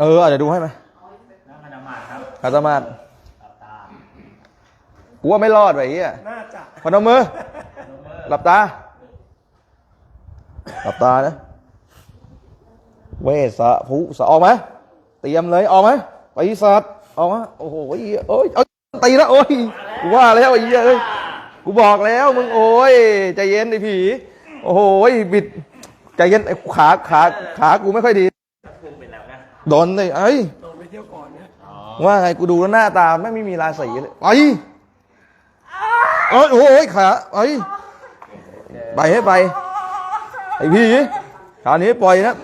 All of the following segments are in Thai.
เออเดี๋ยวดูให้ไหมนั่งขัดสมาธิครับขัดสมาธิหลับตากูว่าไม่รอดไปไอ้เหี้ยน่าจะพนมมือลงมือ หลับตา หลับตานะ เวสะภูสะออกไหมเตรียมเลยออกไหมไปสัตว์ออกมาโอ้โหไอ้เหี้ยเอ้ยเอาตีแล้วโอ้ยกูว่าแล้วไอ้เหี้ยเอ้ยกูบอกแล้วมึงโอ้ยใจเย็นไอ้ผี โอ้โหบิดใจเย็นไอ้ขาขาขากูไม่ค่อยดี พุ่งไปแล้วนะ โดนเลยไอ้ยลงไปเที่ยวก่อนนะอ๋อว่าไงกูดูแล้วหน้าตาไม่ไม่มีราศีเลยไปเอ้ยโอ้ยขาไปไปให้ไปไอ้พี่คราวนี้ปล่อยนะ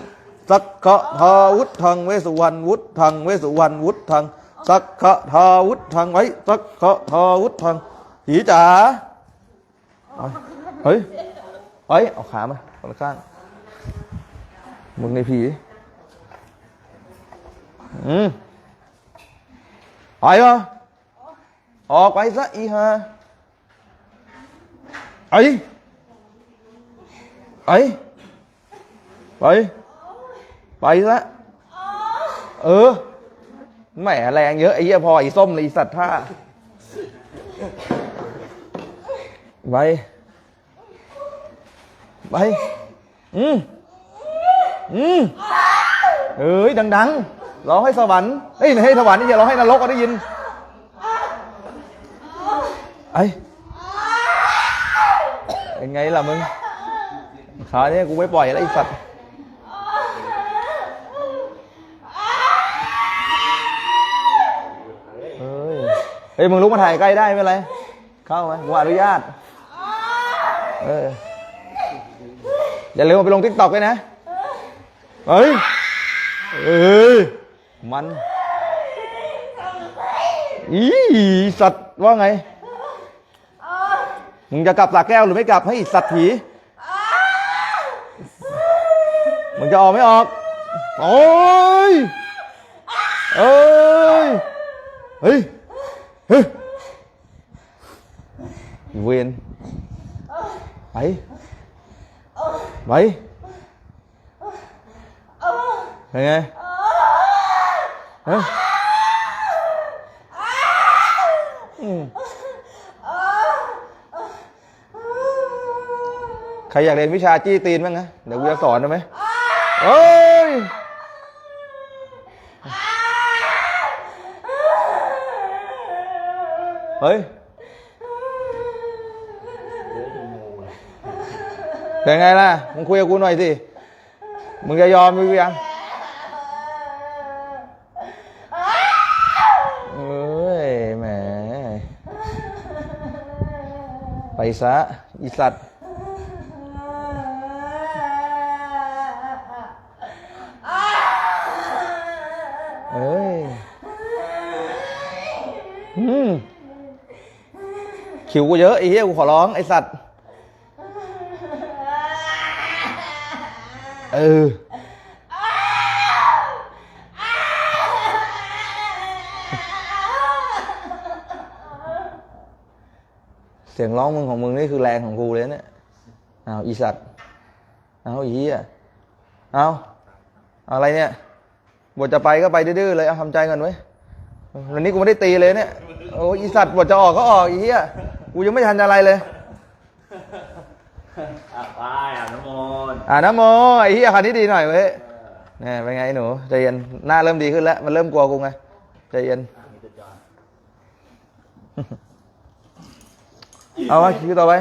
สักขะทาวุฒทังเวสุวรรณวุฒทังเวสุวรรณวุฒทังสักขะทาวุฒทังไว้สักขะทาวุฒทังผีจ๋าเอาเฮ้ยเฮ้ยเอาขามาคนละข้างมึงไอ้ผี อืมไปวะออกไปซะอีฮะไอ้ไอ้ไป ไปซะเออแหมแรงเยอะไอ้เหี้ยพอไอ้ส้มเลยไอ้สัตว์ท่าไป ไป อืมอืมเอ้ยดัง ๆ ร้องให้สวรรค์เอ้ยไม่ให้สวรรค์นี่อย่าร้องให้นรกก็ได้ยินไอ้เป็นไงล่ะมึงขาเนี่ยกูไม่ปล่อยแล้วไอ้สัตว์เฮ้ยเฮ้ยมึงลุกมาถ่ายใกล้ได้ไม่ไร เข้าไหมกูอนุญาต เออ อย่าลืมเอไปลงทิกตอกด้วยนะ เฮ้ยเอ้ย มันอีสัตว์ว่าไง มึงจะกลับสาแก้วหรือไม่กลับให้สัตว์ผีมึงจะออกไม่ออก โอ้ยเอ้ย เฮ้ย เฮ้ยเวนไป ไปเป็นไง ฮ้ยอืมใครอยากเรียนวิชาจี้ตีนบ้างนะเดี๋ยวกูจะสอนได้ไหมเอ้ยเฮ้ยเป็นไงล่ะ มึงคุยกับกูหน่อยสิ มึงจะยอมมึงยัง เอ้ยแหม ไปซะอีสัตว์เอ้ยอืมขิวกูเยอะไอ้เหี้ยกูขอร้องไอ้สัตว์ เออ สียงร้องมึงของมึงนี่คือแรงของกูเลยเนี่ยเอาอีสัตว์เอาอีเหี้ยเอาเอาอะไรเนี่ยบทจะไปก็ไปดื้อๆเลยเอาทำใจก่อนไว้ยวันนี้กูไม่ได้ตีเลยเนี่ยโอ้อีสัตว์บทจะออกก็ออกอีเหี้ยกูยังไม่ทันอะไรเลยอะไปอะน้ำมนต์อ่านะโมไอ้เหี้ยคันนี้ดีหน่อยเว้ยเนี่ยเป็นไงไอ้หนูใจเย็นหน้าเริ่มดีขึ้นแล้ว มันเริ่มกลัวกูไงใจเย็นอะมีตัวจอน เอาไว้คิดต่อไป